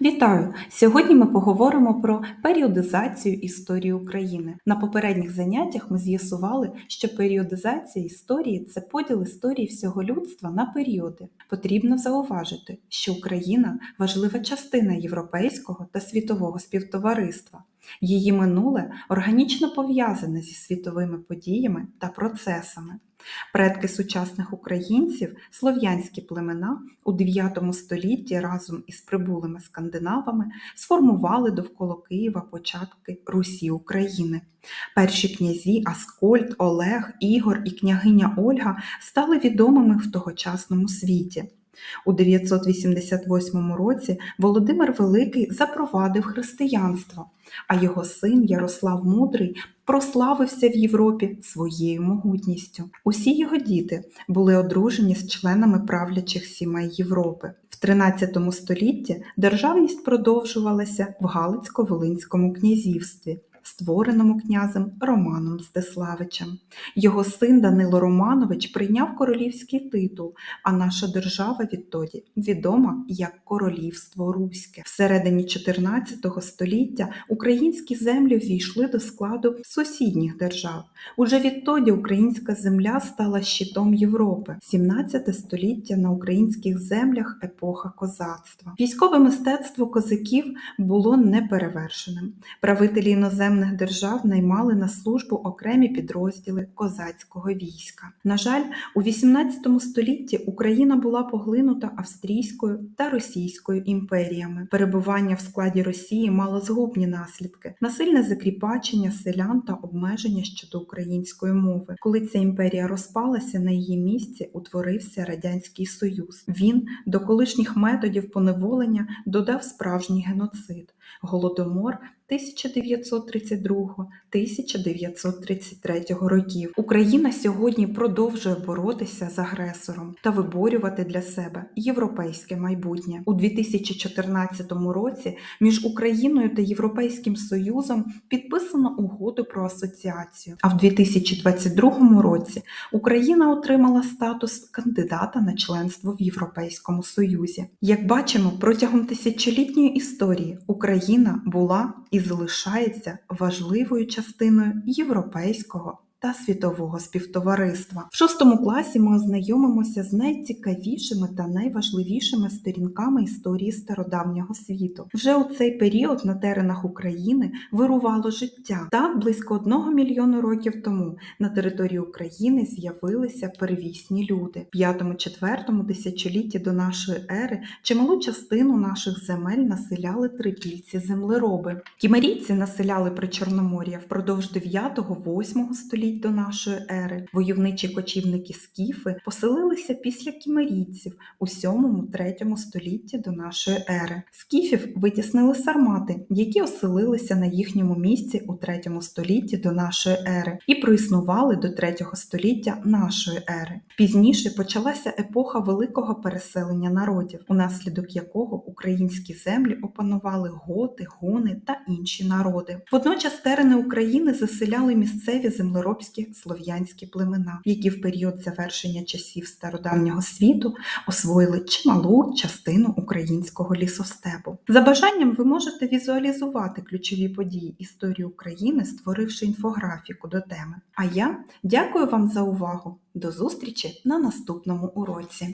Вітаю! Сьогодні ми поговоримо про періодизацію історії України. На попередніх заняттях ми з'ясували, що періодизація історії це поділ історії всього людства на періоди. Потрібно зауважити, що Україна важлива частина європейського та світового співтовариства. Її минуле органічно пов'язане зі світовими подіями та процесами. Предки сучасних українців, слов'янські племена у 9 столітті разом із прибулими скандинавами сформували довкола Києва початки Русі України. Перші князі Аскольд, Олег, Ігор і княгиня Ольга стали відомими в тогочасному світі. У 988 році Володимир Великий запровадив християнство, а його син Ярослав Мудрий прославився в Європі своєю могутністю. Усі його діти були одружені з членами правлячих сімей Європи. В 13 столітті державність продовжувалася в Галицько-Волинському князівстві. Створеному князем Романом Мстиславичем. Його син Данило Романович прийняв королівський титул, а наша держава відтоді відома як Королівство Руське. Всередині 14 століття українські землі ввійшли до складу сусідніх держав. Уже відтоді українська земля стала щитом Європи. 17 століття на українських землях епоха козацтва. Військове мистецтво козаків було неперевершеним. Правителі іноземних держав наймали на службу окремі підрозділи козацького війська. На жаль, у 18 столітті Україна була поглинута австрійською та російською імперіями. Перебування в складі Росії мало згубні наслідки: насильне закріпачення селян та обмеження щодо української мови. Коли ця імперія розпалася, на її місці утворився радянський союз. Він до колишніх методів поневолення додав справжній геноцид голодомор 1932-1933 років. Україна сьогодні продовжує боротися з агресором та виборювати для себе європейське майбутнє у 2014 році. Між Україною та Європейським Союзом підписано угоду про асоціацію. А в 2022 році Україна отримала статус кандидата на членство в Європейському Союзі. Як бачимо, протягом тисячолітньої історії Україна була і залишається важливою частиною європейського та світового співтовариства. В шостому класі ми ознайомимося з найцікавішими та найважливішими сторінками історії стародавнього світу. Вже у цей період на теренах України вирувало життя. Так, близько одного мільйону років тому на території України з'явилися первісні люди. В 5-4 тисячолітті до нашої ери чималу частину наших земель населяли трипільці землероби. Кімерійці населяли Причорномор'я впродовж 9-8 століття століть до нашої ери войовничі кочівники скіфи поселилися після кімерійців у 7-3 столітті до нашої ери. Скіфів витіснили сармати, які оселилися на їхньому місці у 3 столітті до нашої ери і проіснували до 3 століття нашої ери. Пізніше почалася епоха великого переселення народів, унаслідок якого українські землі опанували готи, гуни та інші народи. Водночас терени України заселяли місцеві землеробні європейські слов'янські племена, які в період завершення часів стародавнього світу освоїли чималу частину українського лісостепу. За бажанням ви можете візуалізувати ключові події історії України, створивши інфографіку до теми. А я дякую вам за увагу. До зустрічі на наступному уроці.